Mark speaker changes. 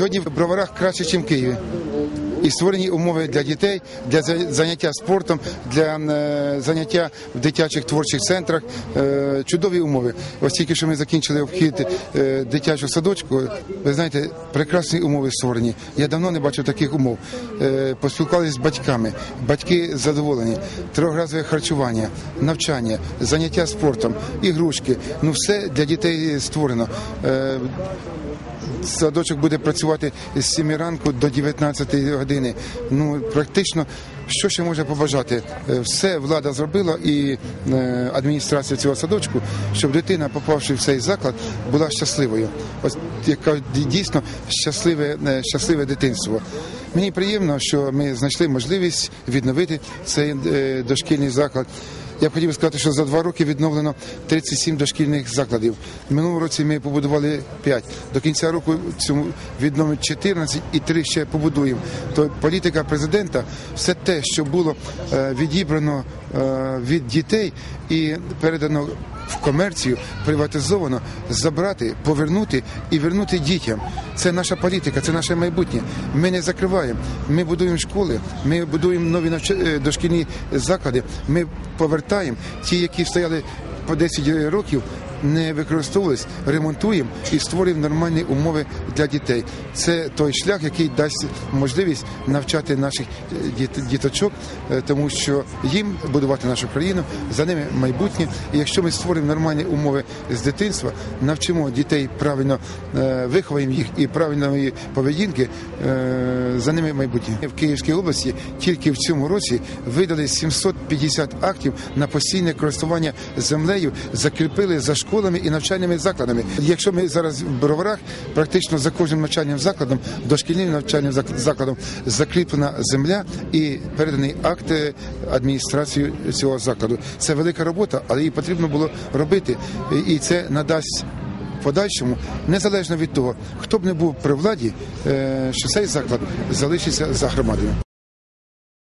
Speaker 1: Сьогодні в броварах краще, ніж в Києві. І створені умови для дітей, для заняття спортом, для е, заняття в дитячих творчих центрах. Е, чудові умови. Ось тільки що ми закінчили обхід е, дитячого садочку. Ви знаєте, прекрасні умови створені. Я давно не бачив таких умов. Поспілкувалися з батьками. Батьки задоволені. Трьохразове харчування, навчання, заняття спортом, ігрушки. Ну все для дітей створено. Садочок буде працювати з 7 ранку до 19 години. Ну практично. Що ще може побажати? Е, Все влада зробила і е, адміністрація цього садочку, щоб дитина, попавши в цей заклад, була щасливою. Ось яка дійсно щасливе, е, щасливе дитинство. Мені приємно, що ми знайшли можливість відновити цей дошкільний заклад. Я б хотів сказати, що за два роки відновлено 37 дошкільних закладів. В минулому році ми побудували 5. До кінця року цьому відновимо 14 і 3 ще побудуємо. То політика президента все те, що було е, відібрано е, від дітей і передано в комерцію, приватизовано, забрати, повернути і вернути дітям. Це наша політика, це наше майбутнє. Ми не закриваємо. Ми будуємо школи, ми будуємо нові е, дошкільні заклади. Ми повертаємо ті, які стояли по 10 років. Не використовувались, ремонтуємо і створюємо нормальні умови для дітей. Це той шлях, який дасть можливість навчати наших е, діточок, е, тому що їм будувати нашу країну, за ними майбутнє. І якщо ми створимо нормальні умови з дитинства, навчимо дітей правильно е, виховуємо їх і правильної поведінки, за ними майбутнє. В Київській області тільки в цьому році видали 750 актів на постійне користування землею, закріпили за школами і навчальними закладами. Якщо ми зараз в броварах, практично за кожним навчальним закладом, дошкільним навчальним закладом закріплена земля і переданий акт е, адміністрації цього закладу. Це велика робота, але її потрібно було робити, І- це надасть. Подальшому, незалежно від того, хто б не був при владі, е, що цей заклад залишиться за громадою.